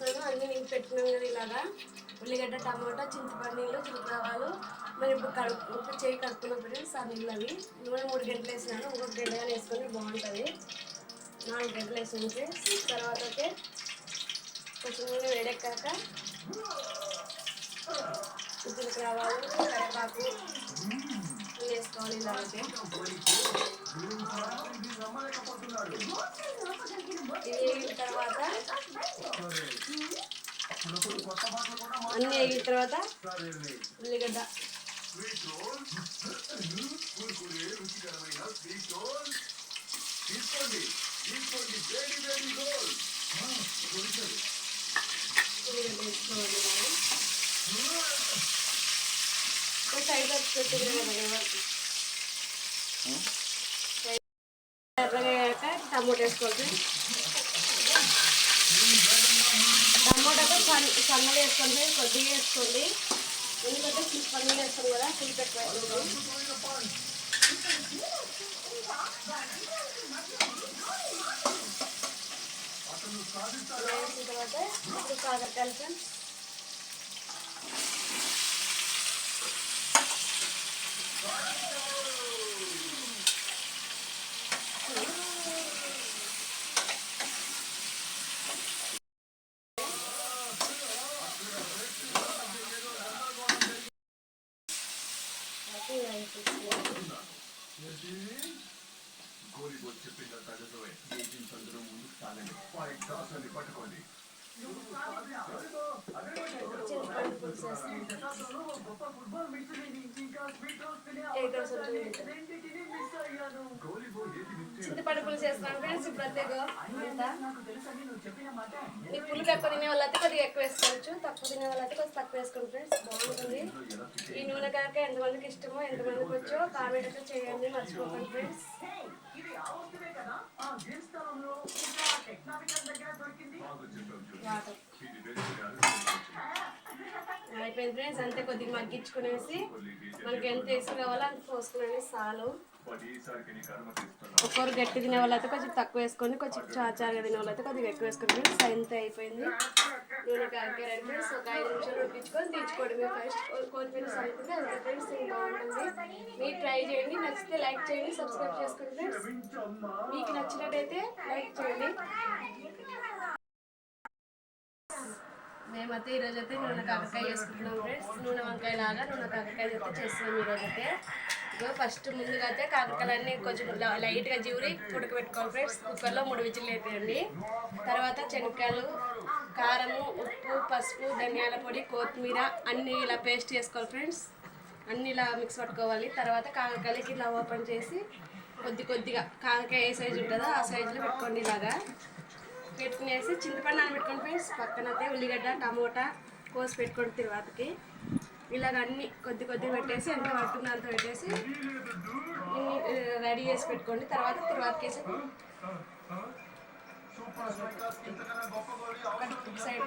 వేస్తున్నాను అన్ని నేను పెట్టినాం కదా ఇలాగా. ఉల్లిగడ్డ టమాటా చింతపండు నీళ్ళు మరి ఇప్పుడు కడుపు ఇప్పుడు చేయి కడుక్కున్నప్పుడు సార్ నీళ్ళు అవి. నూనె మూడు గంటలు వేసినాను. ఇంకొక గంట వేసుకొని బాగుంటుంది. నాలుగు గంటలు వేసి తర్వాత అయితే కొంచెం నూనె వేడెక్కాక ఉద్దికి రావాలి కరివేపాకు వేసుకోవాలి ఇలా అయితే ఇది వేగిన తర్వాత అన్నీ వేగిన తర్వాత ఉల్లిగడ్డ ఉల్లిగడ్డ వేసుకోవాలి ఎర్రగా టమోటా వేసుకోవాలి. టమోటాతో సన్న వేసుకోండి కొద్దిగా వేసుకోండి ఎందుకంటే ఫుల్ పన్నీరు వేస్తాం కదా పులుపు ఎక్కువ వేసుకోండి ఇలా వేసేసుకోవాలి. చింతపండు పులుసు వేస్తాను ఎయిట్ అవర్స్ చింతపండు పులుసు వేస్తాను ఫ్రెండ్స్ ఇప్పుడు అంతే. ఈ పులుపు ఎక్కువ తినే వాళ్ళైతే కొద్దిగా ఎక్కువ వేసుకోవచ్చు. తక్కువ తినే వాళ్ళైతే కొద్దిగా తక్కువ వేసుకోండి ఫ్రెండ్స్. బాగుంటుంది. ఈ నూనె కాక ఎంతమందికి ఇష్టమో ఎంతమందికి వచ్చో కామెంట్ అయితే చేయండి మర్చిపోకండి ఫ్రెండ్స్. అయిపోయింది ఫ్రెండ్స్ అంతే కొద్దిగా మగ్గించుకునేసి మనకి ఎంత వేసి కావాలో అంత పోసుకునేది చాలు. ఒక్కొక్కరు గట్టి తినే వాళ్ళైతే కొంచెం తక్కువ వేసుకొని కొంచెం చాచారుగా తినే వాళ్ళైతే కొద్దిగా ఎక్కువ వేసుకోండి ఫ్రెండ్స్ అయిపోయింది. నూనె కాకర ఫ్రెండ్స్ ఒక ఐదు నిమిషాలు ఉడిపించుకొని తీసుకోండి మీరు ఫస్ట్ కొత్తిమీర సరిపోతే అంతే ఫ్రెండ్స్ బాగుంటుంది. మీరు ట్రై చేయండి. నచ్చితే లైక్ చేయండి సబ్స్క్రైబ్ చేసుకోండి ఫ్రెండ్స్ మీకు నచ్చినట్టయితే లైక్ చేయండి. మేమైతే ఈరోజు అయితే నూనె కాకరకాయ చేసుకుంటున్నాం ఫ్రెండ్స్ నూనె వంకాయ లాగా నూనె కాకరకాయ అయితే చేస్తున్నాం ఈరోజు అయితే ఫస్ట్ ముందుగా అయితే కాకరకాయలన్నీ కొంచెం లైట్గా జీవురి ఉడకబెట్టుకోవాలి ఫ్రెండ్స్. కుక్కర్లో మూడు విజిల్లు వేపేయండి తర్వాత శనక్కాయలు కారము ఉప్పు పసుపు ధనియాల పొడి కొత్తిమీర అన్నీ ఇలా పేస్ట్ చేసుకోవాలి ఫ్రెండ్స్. అన్నీ ఇలా మిక్స్ పట్టుకోవాలి. తర్వాత కాకరకాయలకి ఇలా ఓపెన్ చేసి కొద్ది కొద్దిగా కాకరకాయ ఏ సైజు ఉంటుందో ఆ సైజులో పెట్టుకోండి ఇలాగా. పెట్టుకునేసి చింతపండు నానబెట్టుకోండి ఫ్రెండ్స్. పక్కన అయితే ఉల్లిగడ్డ టమోటా కోసి పెట్టుకోండి తర్వాతకి. ఇలాగ అన్ని కొద్ది కొద్ది పెట్టేసి ఎంత పడుతుందో అంత పెట్టేసి రెడీ చేసి పెట్టుకోండి. తర్వాత తర్వాతకి వేసి సైడ్.